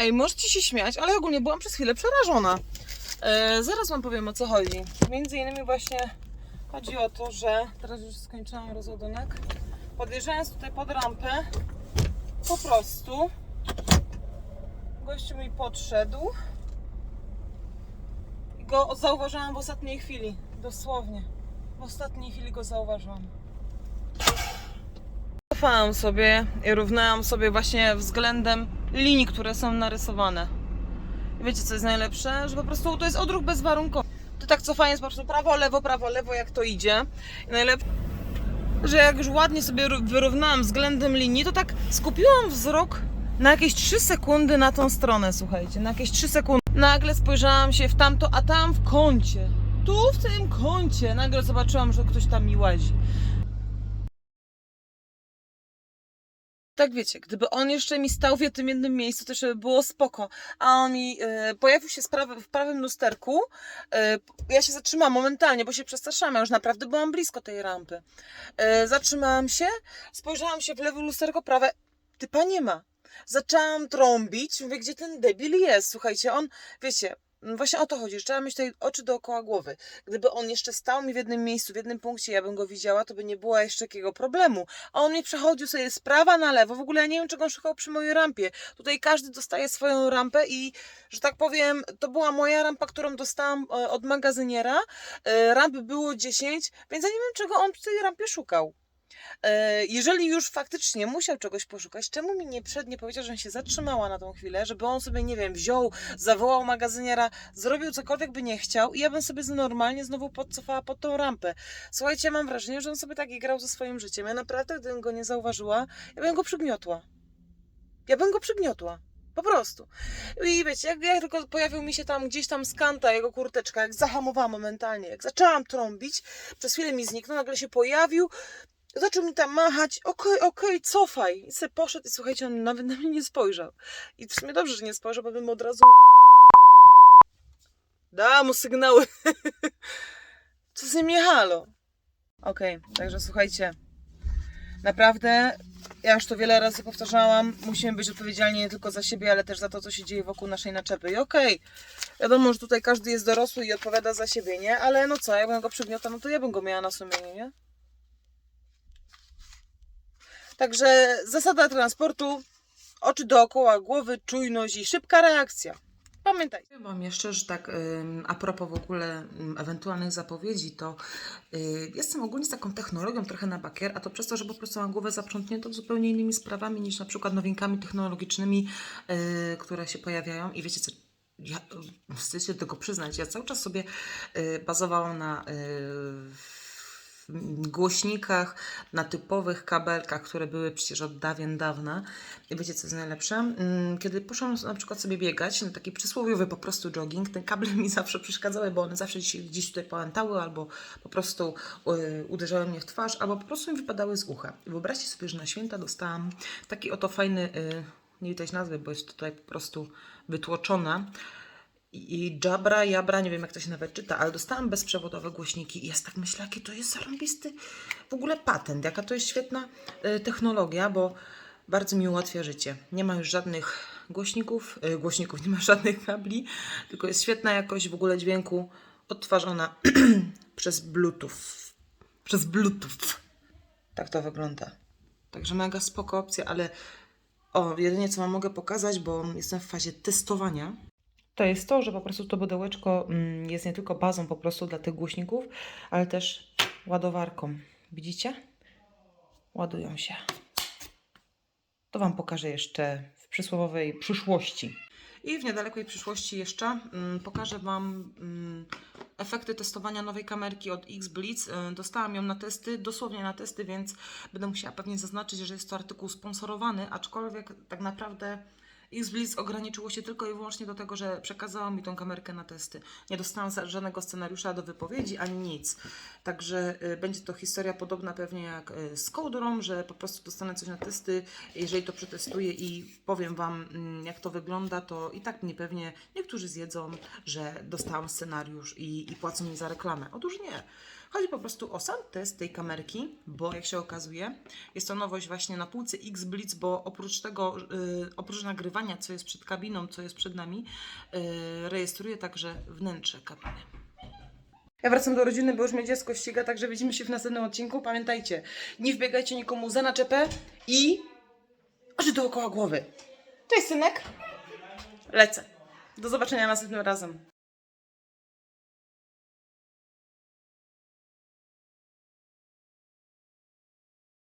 Ej, możecie się śmiać, ale ogólnie byłam przez chwilę przerażona. E, zaraz wam powiem o co chodzi. Między innymi właśnie chodzi o to, że teraz już skończyłam rozładunek. Podjeżdżając tutaj pod rampę, po prostu gościu mi podszedł i go zauważyłam w ostatniej chwili. Dosłownie. W ostatniej chwili go zauważyłam. Cofałam sobie i równałam sobie właśnie względem linii, które są narysowane. Wiecie co jest najlepsze? Że po prostu to jest odruch bezwarunkowy. To tak cofanie jest po prostu prawo, lewo, prawo, lewo, jak to idzie. I najlepsze, że jak już ładnie sobie ró- wyrównałam względem linii, to tak skupiłam wzrok na jakieś 3 sekundy na tą stronę, słuchajcie, na jakieś 3 sekundy. Nagle spojrzałam się w tamto, a tam w kącie, tu w tym kącie, nagle zobaczyłam, że ktoś tam mi łazi. Tak wiecie, gdyby on jeszcze mi stał w tym jednym miejscu, to by było spoko. A on mi e, pojawił się z prawy, w prawym lusterku. E, ja się zatrzymałam momentalnie, bo się przestraszyłam. Ja już naprawdę byłam blisko tej rampy. E, zatrzymałam się, spojrzałam się w lewe lusterko, prawe. Typa nie ma. Zaczęłam trąbić, mówię, gdzie ten debil jest. Słuchajcie, on, wiecie, właśnie o to chodzi, że trzeba mieć tutaj oczy dookoła głowy. Gdyby on jeszcze stał mi w jednym miejscu, w jednym punkcie, ja bym go widziała, to by nie było jeszcze takiego problemu. A on mi przechodził sobie z prawa na lewo. W ogóle ja nie wiem, czego on szukał przy mojej rampie. Tutaj każdy dostaje swoją rampę i, że tak powiem, to była moja rampa, którą dostałam e, od magazyniera. E, Ramp było 10, więc ja nie wiem, czego on przy tej rampie szukał. E, Jeżeli już faktycznie musiał czegoś poszukać, czemu mi nie przednie powiedział, że się zatrzymała na tą chwilę, żeby on sobie, nie wiem, wziął, zawołał magazyniera, zrobił cokolwiek by nie chciał i ja bym sobie normalnie znowu podcofała pod tą rampę. Słuchajcie, ja mam wrażenie, że on sobie tak grał ze swoim życiem. Ja naprawdę, gdybym go nie zauważyła, ja bym go przygniotła. Ja bym go przygniotła. Po prostu. I wiecie, jak, jak tylko pojawił mi się tam gdzieś tam z kanta jego kurteczka, jak zahamowałam momentalnie, jak zaczęłam trąbić, przez chwilę mi zniknął, nagle się pojawił, zaczął mi tam machać, okej, okej, cofaj. I se poszedł i słuchajcie, on nawet na mnie nie spojrzał. I w sumie dobrze, że nie spojrzał, bo bym od razu dała mu sygnały. Co z nim jechalo? Okej, także słuchajcie, naprawdę, ja już to wiele razy powtarzałam, musimy być odpowiedzialni nie tylko za siebie, ale też za to, co się dzieje wokół naszej naczepy. I okej, wiadomo, że tutaj każdy jest dorosły i odpowiada za siebie, nie? Ale no co, jakbym go przygniotał, no to ja bym go miała na sumieniu, nie? Także zasada transportu, oczy dookoła głowy, czujność i szybka reakcja. Pamiętaj. Wam jeszcze, że tak a propos w ogóle ewentualnych zapowiedzi, to y, jestem ogólnie z taką technologią trochę na bakier, a to przez to, że po prostu mam głowę zaprzątniętą zupełnie innymi sprawami niż na przykład nowinkami technologicznymi, y, które się pojawiają. I wiecie co, ja y, wstyd się tego przyznać, ja cały czas sobie y, bazowałam na głośnikach, na typowych kabelkach, które były przecież od dawien dawna. I wiecie, co jest najlepsze? Mm, Kiedy poszłam na przykład sobie biegać, na taki przysłowiowy po prostu jogging, te kable mi zawsze przeszkadzały, bo one zawsze gdzieś, tutaj połętały, albo po prostu y, uderzały mnie w twarz, albo po prostu mi wypadały z ucha. I wyobraźcie sobie, że na święta dostałam taki oto fajny, y, nie widać nazwy, bo jest tutaj po prostu wytłoczona, i Jabra, Jabra, nie wiem jak to się nawet czyta, ale dostałam bezprzewodowe głośniki i ja tak myślę, jaki to jest zarąbisty w ogóle patent, jaka to jest świetna y, technologia, bo bardzo mi ułatwia życie. Nie ma już żadnych głośników, y, głośników, nie ma żadnych kabli, tylko jest świetna jakość w ogóle dźwięku odtwarzana przez Bluetooth. Przez Bluetooth. Tak to wygląda. Także mega spoko opcja, ale o, jedynie co wam mogę pokazać, bo jestem w fazie testowania, to jest to, że po prostu to pudełeczko mm, jest nie tylko bazą po prostu dla tych głośników, ale też ładowarką. Widzicie? Ładują się. To Wam pokażę jeszcze w przysłowiowej przyszłości. I w niedalekiej przyszłości jeszcze mm, pokażę Wam mm, efekty testowania nowej kamerki od X-Blitz. Y, Dostałam ją na testy, dosłownie na testy, więc będę musiała pewnie zaznaczyć, że jest to artykuł sponsorowany, aczkolwiek tak naprawdę X-Blitz ograniczyło się tylko i wyłącznie do tego, że przekazała mi tą kamerkę na testy. Nie dostałam żadnego scenariusza do wypowiedzi, ani nic. Także y, będzie to historia podobna pewnie jak y, z Kołdrą, że po prostu dostanę coś na testy, jeżeli to przetestuję i powiem Wam, mm, jak to wygląda, to i tak mnie pewnie niektórzy zjedzą, że dostałam scenariusz i, i płacą mi za reklamę. Otóż nie. Chodzi po prostu o sam test tej kamerki, bo jak się okazuje, jest to nowość właśnie na półce X Blitz, bo oprócz tego, y, oprócz nagrywania, co jest przed kabiną, co jest przed nami, y, rejestruje także wnętrze kabiny. Ja wracam do rodziny, bo już mnie dziecko ściga, także widzimy się w następnym odcinku. Pamiętajcie, nie wbiegajcie nikomu za naczepę i oczy dookoła głowy. Cześć synek! Lecę. Do zobaczenia następnym razem.